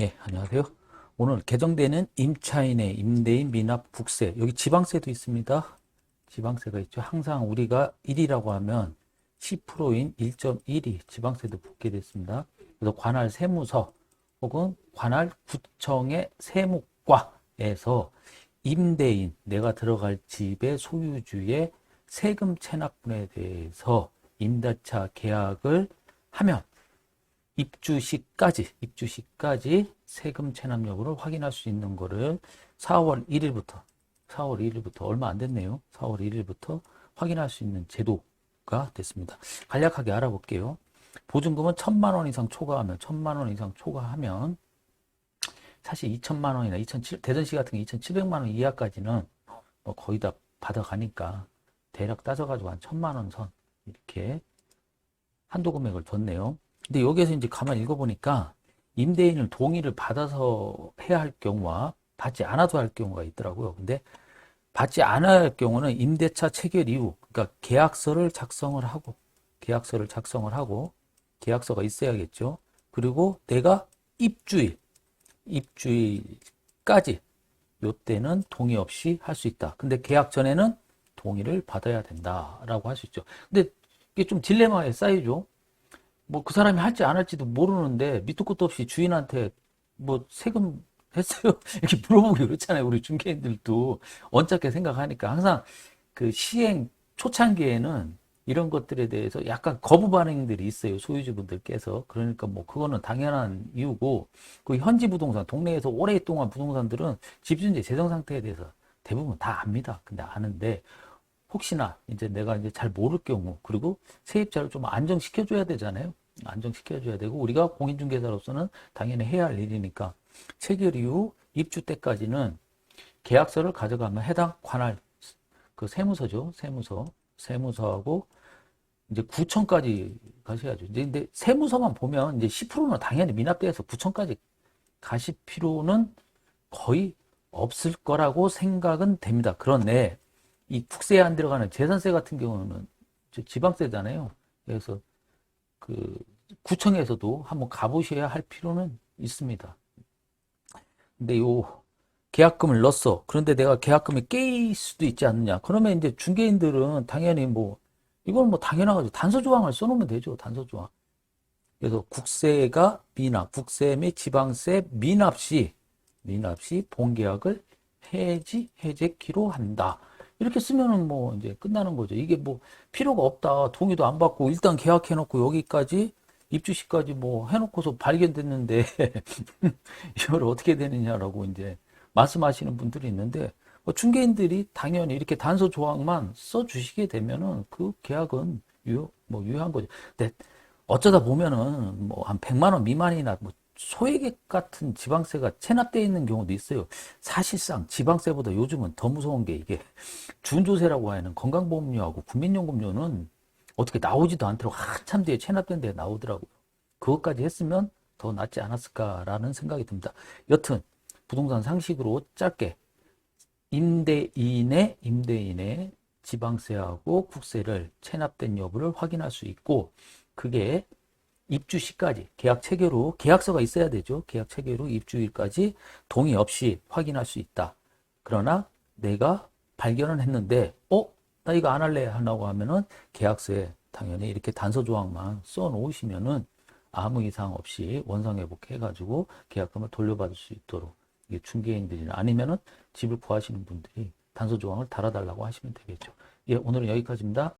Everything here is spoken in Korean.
예, 안녕하세요. 오늘 개정되는 임차인의 임대인 미납 국세, 여기 지방세도 있습니다. 지방세가 있죠. 항상 우리가 1이라고 하면 10%인 1.1이 지방세도 붙게 됐습니다. 그래서 관할 세무서 혹은 관할 구청의 세무과에서 임대인, 내가 들어갈 집의 소유주의 세금 체납분에 대해서 임대차 계약을 하면 입주 시까지, 입주 시까지 세금 체납 여부를 확인할 수 있는 거를 4월 1일부터, 4월 1일부터 얼마 안 됐네요. 4월 1일부터 확인할 수 있는 제도가 됐습니다. 간략하게 알아볼게요. 보증금은 1천만 원 이상 초과하면, 1천만 원 이상 초과하면, 사실 2천만 원이나 2,700, 대전시 같은 게 2,700만 원 이하까지는 뭐 거의 다 받아가니까 대략 따져가지고 한 1천만 원 선, 이렇게 한도 금액을 뒀네요. 근데 여기에서 이제 가만히 읽어보니까 임대인을 동의를 받아서 해야 할 경우와 받지 않아도 할 경우가 있더라고요. 근데 받지 않아야 할 경우는 임대차 체결 이후, 그러니까 계약서를 작성을 하고, 계약서를 작성을 하고, 계약서가 있어야겠죠. 그리고 내가 입주일, 입주일까지, 요때는 동의 없이 할 수 있다. 근데 계약 전에는 동의를 받아야 된다라고 할 수 있죠. 근데 이게 좀 딜레마에 쌓이죠. 뭐 그 사람이 할지 안 할지도 모르는데 밑도 끝도 없이 주인한테 뭐 세금 했어요? 이렇게 물어보고 그렇잖아요. 우리 중개인들도 언짢게 생각하니까 항상 그 시행 초창기에는 이런 것들에 대해서 약간 거부 반응들이 있어요. 소유주분들께서. 그러니까 뭐 그거는 당연한 이유고 그 현지 부동산, 동네에서 오랫동안 부동산들은 집주인의 재정 상태에 대해서 대부분 다 압니다. 근데 아는데 혹시나 이제 내가 이제 잘 모를 경우 그리고 세입자를 좀 안정시켜 줘야 되잖아요. 안정시켜 줘야 되고 우리가 공인중개사로서는 당연히 해야 할 일이니까 체결 이후 입주 때까지는 계약서를 가져가면 해당 관할 그 세무서죠. 세무서. 세무서하고 이제 구청까지 가셔야죠. 이제 근데 세무서만 보면 이제 10%는 당연히 미납돼서 구청까지 가실 필요는 거의 없을 거라고 생각은 됩니다. 그런데 이 국세에 안 들어가는 재산세 같은 경우는 저 지방세잖아요. 그래서 그 구청에서도 한번 가보셔야 할 필요는 있습니다. 근데 요 계약금을 넣었어. 그런데 내가 계약금이 깨일 수도 있지 않느냐. 그러면 이제 중개인들은 당연히 뭐 이건 뭐 당연하죠. 단서 조항을 써놓으면 되죠. 단서 조항. 그래서 국세가 미납, 국세 및 지방세 미납 시 미납 시 본계약을 해지 해제키로 한다. 이렇게 쓰면은 뭐 이제 끝나는 거죠. 이게 뭐 필요가 없다. 동의도 안 받고 일단 계약해놓고 여기까지 입주시까지 뭐 해놓고서 발견됐는데 이걸 어떻게 되느냐라고 이제 말씀하시는 분들이 있는데 뭐 중개인들이 당연히 이렇게 단서 조항만 써주시게 되면은 그 계약은 유효 뭐 유효한 거죠. 근데 어쩌다 보면은 뭐 한 100만 원 미만이나 뭐 소액 같은 지방세가 체납되어 있는 경우도 있어요. 사실상 지방세보다 요즘은 더 무서운 게 이게 준조세라고 하는 건강보험료하고 국민연금료는 어떻게 나오지도 않도록 한참 뒤에 체납된 데 나오더라고요. 그것까지 했으면 더 낫지 않았을까라는 생각이 듭니다. 여튼 부동산 상식으로 짧게 임대인의 임대인의 지방세하고 국세를 체납된 여부를 확인할 수 있고 그게 입주 시까지 계약 체결 후 계약서가 있어야 되죠. 계약 체결 후 입주일까지 동의 없이 확인할 수 있다. 그러나 내가 발견을 했는데 어? 나 이거 안 할래 하라고 하면은 계약서에 당연히 이렇게 단서 조항만 써 놓으시면은 아무 이상 없이 원상 회복해 가지고 계약금을 돌려받을 수 있도록 이게 중개인들이나 아니면은 집을 구하시는 분들이 단서 조항을 달아달라고 하시면 되겠죠. 예, 오늘은 여기까지입니다.